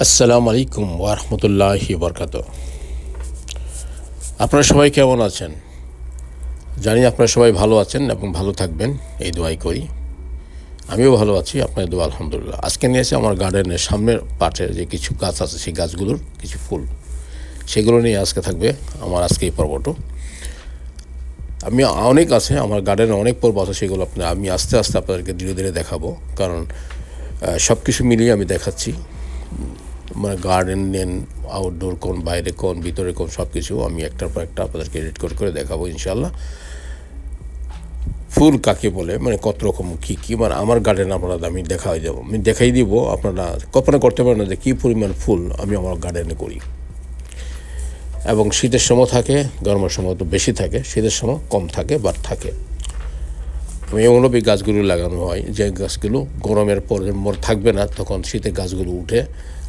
আসসালামু আলাইকুম ওরহমতুল্লাহি বরকাত আপনারা সবাই কেমন আছেন? জানি আপনারা সবাই ভালো আছেন এবং ভালো থাকবেন, এই দোয়াই করি। আমিও ভালো আছি, আপনাদের দোয়া আলহামদুলিল্লাহ। আজকে নিয়েছি আমার গার্ডেনের সামনের পাটের যে কিছু গাছ আছে, সেই গাছগুলোর কিছু ফুল, সেগুলো নিয়ে আজকে থাকবে আমার আজকে এই পর্বটা। আমি, অনেক আছে, আমার গার্ডেনে অনেক পর্ব আছে, সেগুলো আপনার, আমি আস্তে আস্তে আপনাদেরকে ধীরে ধীরে দেখাবো। কারণ সব কিছু মিলিয়ে আমি দেখাচ্ছি। মানে গার্ডেন নেন আউটডোর কোন, বাইরে কোন, ভিতরে কোন সব কিছু আমি একটার পর একটা আপনাদেরকে এডিট করে করে দেখাবো ইনশাল্লাহ ফুল কাকে বলে? মানে কত রকম, কী কী? মানে আমার গার্ডেন আপনারা আমি দেখাই দেবো। আমি দেখাই দিব, আপনারা কল্পনা করতে পারেন না যে কী পরিমাণ ফুল আমি আমার গার্ডেনে করি। এবং শীতের সময় থাকে, গরমের সময় তো বেশি থাকে, শীতের সময় কম থাকে বাট থাকে। আমি এমনভাবে গাছগুলো লাগানো হয়, যে গাছগুলো গরমের পর থাকবে না, তখন শীতের গাছগুলো উঠে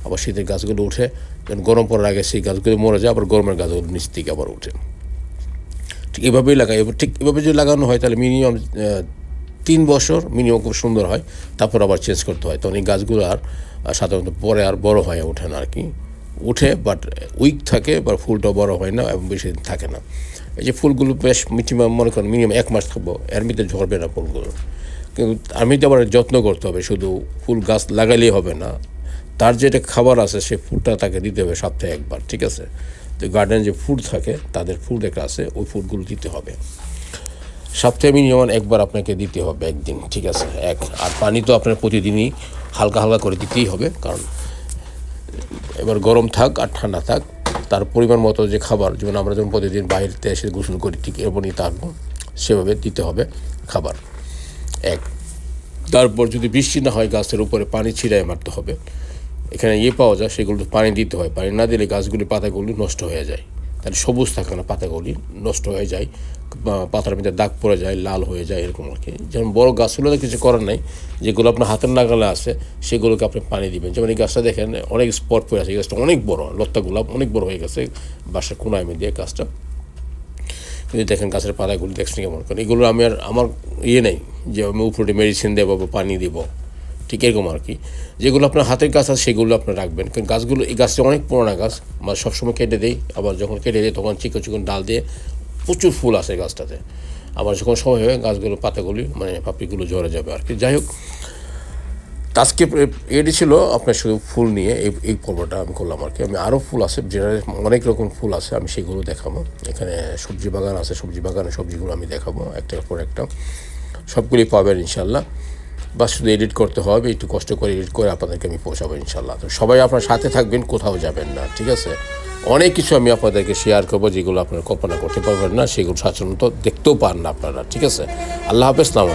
আবার শীতের গাছগুলো উঠে, যখন গরম পড়ার আগে সেই গাছগুলো মরে যায়, আবার গরমের গাছগুলো নিচ থেকে আবার উঠে। ঠিক এভাবেই লাগাই, এবার ঠিক এভাবে যদি লাগানো হয়, তাহলে মিনিমাম তিন বছর মিনিমাম খুব সুন্দর হয়। তারপর আবার চেঞ্জ করতে হয়। তখন এই গাছগুলো আর সাধারণত পরে আর বড় হয়ে, ওঠে না আর কি উঠে বাট উইক থাকে বা ফুলটা বড় হয় না, এবং বেশি দিন থাকে না। এই যে ফুলগুলো বেশ মিনিমাম মনে করেন মিনিমাম এক মাস থাকব এর মধ্যে ঝরবে না ফুলগুলো। কিন্তু আমি তো আবার যত্ন করতে হবে, শুধু ফুল গাছ লাগালেই হবে না। তার যেটা খাবার আছে, সে ফুডটা তাকে দিতে হবে সপ্তাহে একবার, ঠিক আছে? তো গার্ডেন যে ফুড থাকে, তাদের ফুড একটা আছে, ওই ফুডগুলো দিতে হবে। সপ্তাহে মিনিমাম একবার আপনাকে দিতে হবে একদিন, ঠিক আছে? এক, আর পানি তো আপনার প্রতিদিনই হালকা হালকা করে দিতেই হবে, কারণ এবার গরম থাক আর ঠান্ডা থাক, তার পরিমাণ মতো যে খাবার, যেমন আমরা যেমন প্রতিদিন বাইরেতে এসে গোসল করি, ঠিক এরপরই থাকব সেভাবে দিতে হবে খাবার। এক, তারপর যদি বৃষ্টি না হয় গাছের উপরে, পানি ছিটায় মারতে হবে। এখানে ইয়ে পাওয়া যায় সেগুলো পানি দিতে হয়। পানি না দিলে গাছগুলি পাতাগুলি নষ্ট হয়ে যায়। তাহলে সবুজ থাকে না, পাতাগুলি নষ্ট হয়ে যায় পাতার মধ্যে দাগ পড়ে যায়, লাল হয়ে যায়, এরকম আর কি। যেমন বড় গাছগুলোতে কিছু করার নাই, যেগুলো আপনার হাতের নাগালে আছে, সেগুলোকে আপনি পানি দিবেন। যেমন এই গাছটা দেখেন, অনেক স্পট পড়ে আছে। এই গাছটা অনেক বড় লত্তা গোলাপ অনেক বড় হয়ে গেছে, বাসার কোনায় দিয়ে গাছটা। কিন্তু দেখেন গাছের পাতাগুলো, দেখছেন কেমন কারণ এগুলো আমি আর আমার ইয়ে নেই যে আমি উপরে মেডিসিন দেবো বা পানি দিব। ঠিক এরকম আর কি। যেগুলো আপনার হাতের গাছ আছে, সেগুলো আপনার রাখবেন। কারণ গাছগুলো, এই গাছটা অনেক পুরোনো গাছ। মানে সবসময় কেটে দেই। আবার যখন কেটে দেয় তখন চিকন চিকন ডাল দিয়ে প্রচুর ফুল আসে গাছটাতে। আবার যখন সময় হবে গাছগুলো, পাতাগুলি মানে পাপড়িগুলো ঝরে যাবে আর কি। যাই হোক, আজকে এটি ছিল আপনার শুধু ফুল নিয়ে এই এই পর্বটা আমি করলাম আর কি। আমি আরও ফুল আছে যেটা অনেক রকম ফুল আছে, আমি সেগুলো দেখাবো। এখানে সবজি বাগান আছে, সবজি বাগানে সবজিগুলো আমি দেখাবো, একটার পর একটা। সবগুলি পাবেন ইনশাল্লাহ বা শুধু এডিট করতে হবে, একটু কষ্ট করে এডিট করে আপনাদেরকে আমি পৌঁছাবো ইনশাল্লাহ। তো সবাই আপনার সাথে থাকবেন, কোথাও যাবেন না, ঠিক আছে? অনেক কিছু আমি আপনাদেরকে শেয়ার করব যেগুলো আপনারা কল্পনা করতে পারবেন না, সেগুলো সাধারণত দেখতেও পান না আপনারা, ঠিক আছে? আল্লাহ হাফেজ নাম